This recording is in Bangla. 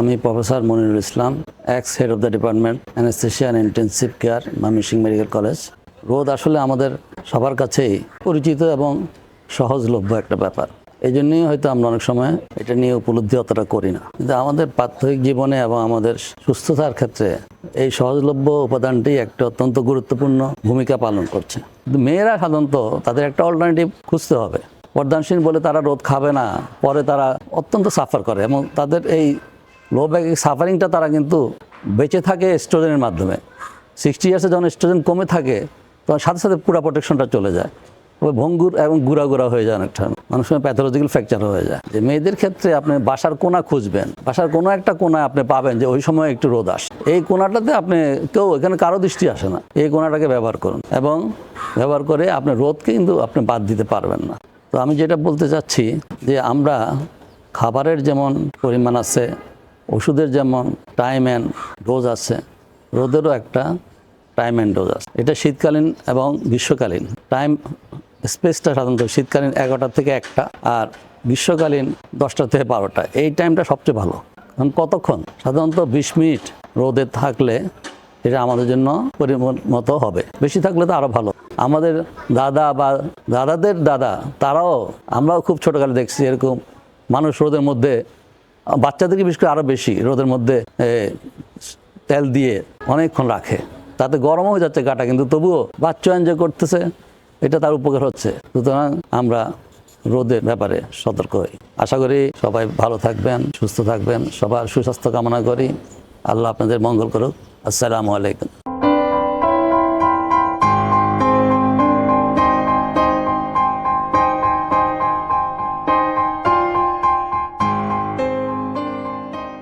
আমি professor Monirul Islam ex head of the department anaesthesia and intensive care Mymensingh medical college রোদ আসলে আমাদের সবার কাছেই পরিচিত এবং সহজলভ্য একটা ব্যাপার। এই জন্যই হয়তো আমরা অনেক সময় এটা নিয়ে উপলব্ধি অতটা করি না। কিন্তু আমাদের প্রাত্যহিক জীবনে এবং আমাদের সুস্থতার ক্ষেত্রে এই সহজলভ্য উপাদানটি একটা অত্যন্ত গুরুত্বপূর্ণ ভূমিকা পালন করছে। কিন্তু মেয়েরা সাধারণত তাদের একটা অল্টারনেটিভ খুঁজতে হবে। বর্ধনশীল বলে তারা রোদ খাবে না, পরে তারা অত্যন্ত সাফার করে এবং তাদের এই লো ব্যাগ সাফারিংটা তারা কিন্তু বেঁচে থাকে এস্ট্রোজেনের মাধ্যমে। সিক্সটি ইয়ার্সে যখন এস্ট্রোজেন কমে থাকে, তখন সাথে সাথে পুরা প্রোটেকশনটা চলে যায়। তবে ভঙ্গুর এবং গুড়া গুড়া হয়ে যায় অনেকটা। মানুষ প্যাথোলজিক্যাল ফ্র্যাকচার হয়ে যায়। যে মেয়েদের ক্ষেত্রে আপনি বাসার কোনা খুঁজবেন, বাসার কোনো একটা কোনায় আপনি পাবেন যে ওই সময় একটু রোদ আসে। এই কোনাটাতে আপনি কেউ এখানে কারও দৃষ্টি আসে না। এই কোনাটাকে ব্যবহার করুন এবং ব্যবহার করে আপনি রোদকে কিন্তু আপনি বাদ দিতে পারবেন না। তো আমি যেটা বলতে চাচ্ছি যে আমরা খাবারের যেমন পরিমাণ আছে ওষুধের যেমন টাইম অ্যান্ড ডোজ আছে, রোদেরও একটা টাইম অ্যান্ড ডোজ আছে। এটা শীতকালীন এবং গ্রীষ্মকালীন। টাইম স্পেসটা সাধারণত শীতকালীন এগারোটা থেকে একটা আর গ্রীষ্মকালীন দশটা থেকে বারোটা। এই টাইমটা সবচেয়ে ভালো। কারণ কতক্ষণ? সাধারণত বিশ মিনিট রোদে থাকলে এটা আমাদের জন্য পরিমাণ মতো হবে। বেশি থাকলে তো আরও ভালো। আমাদের দাদা বা দাদাদের দাদা, তারাও, আমরাও খুব ছোটোকালে দেখছি এরকম মানুষ রোদের মধ্যে বাচ্চাদেরকে বিশেষ করে আরও বেশি রোদের মধ্যে তেল দিয়ে অনেকক্ষণ রাখে। তাতে গরম হয়ে যাচ্ছে গাটা, কিন্তু তবুও বাচ্চা এনজয় করতেছে, এটা তার উপকার হচ্ছে। সুতরাং আমরা রোদের ব্যাপারে সতর্ক হই। আশা করি সবাই ভালো থাকবেন, সুস্থ থাকবেন, সবার সুস্বাস্থ্য কামনা করি। আল্লাহ আপনাদের মঙ্গল করুক। আসসালামু আলাইকুম।